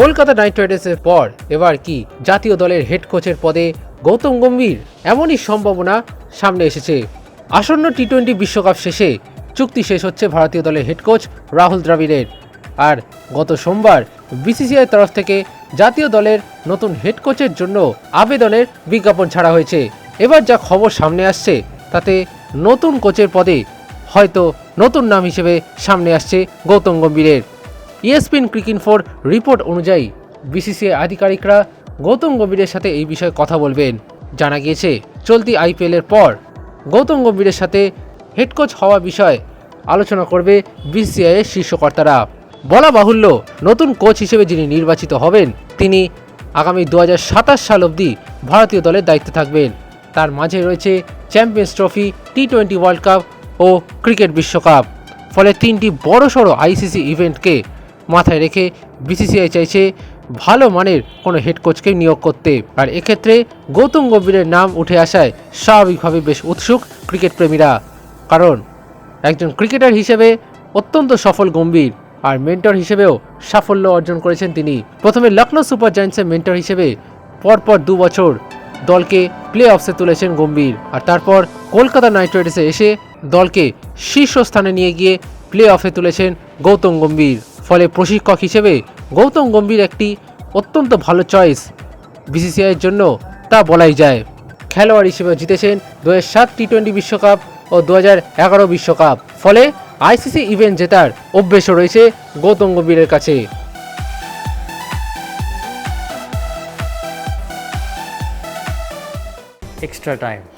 Kolkata night রাইডার্সের পর এবার কি জাতীয় দলের হেড কোচের পদে গৌতম গম্ভীর? এমনই সম্ভাবনা সামনে এসেছে। আসন্ন টি টোয়েন্টি বিশ্বকাপ শেষে চুক্তি শেষ হচ্ছে ভারতীয় দলের হেড কোচ রাহুল দ্রাবিড়ের। আর গত সোমবার বিসিসিআই তরফ থেকে জাতীয় দলের নতুন হেড কোচের জন্য আবেদনের বিজ্ঞাপন ছাড়া হয়েছে। এবার যা খবর সামনে আসছে, তাতে নতুন কোচের পদে হয়তো নতুন নাম হিসেবে সামনে আসছে গৌতম গম্ভীরের। ইএসপিন ক্রিকিন ফোর রিপোর্ট অনুযায়ী বিসিসিআই আধিকারিকরা গৌতম গম্ভীরের সাথে এই বিষয়ে কথা বলবেন। জানা গিয়েছে, চলতি আইপিএলের পর গৌতম গম্ভীরের সাথে হেড কোচ হওয়া বিষয়ে আলোচনা করবে বিসিসিআই এর শীর্ষকর্তারা। বলা বাহুল্য, নতুন কোচ হিসেবে যিনি নির্বাচিত হবেন, তিনি আগামী দু হাজার সাতাশ সাল অবধি ভারতীয় দলের দায়িত্বে থাকবেন। তার মাঝে রয়েছে champions trophy, T twenty world cup ও ক্রিকেট বিশ্বকাপ। ফলে তিনটি বড়সড় আইসিসি ইভেন্টকে মাথায় রেখে বিসিসিআই চাইছে ভালো মানের কোনো হেড কোচকে নিয়োগ করতে। আর এক্ষেত্রে গৌতম গম্ভীরের নাম উঠে আসায় স্বাভাবিকভাবে বেশ উৎসুক ক্রিকেট প্রেমীরা। কারণ একজন ক্রিকেটার হিসেবে অত্যন্ত সফল গম্ভীর আর মেন্টর হিসেবেও সাফল্য অর্জন করেছেন তিনি। প্রথমে লখনৌ সুপার জায়ান্টসের মেন্টর হিসেবে পরপর দু বছর দলকে প্লে অফসে তুলেছেন গম্ভীর। আর তারপর কলকাতা নাইট রাইডার্সে এসে দলকে শীর্ষস্থানে নিয়ে গিয়ে প্লে অফে তুলেছেন গৌতম গম্ভীর। ফলে প্রশিক্ষক হিসেবে গৌতম গম্ভীর একটি অত্যন্ত ভালো চয়েস বিসিসিআইয়ের জন্য তা বলাই যায়। খেলোয়াড় হিসেবে জিতেছেন দু সাত টি টোয়েন্টি বিশ্বকাপ ও দু এগারো বিশ্বকাপ। ফলে আইসিসি ইভেন্ট জেতার অভ্যেসও রয়েছে গৌতম গম্ভীরের কাছে। Extra time.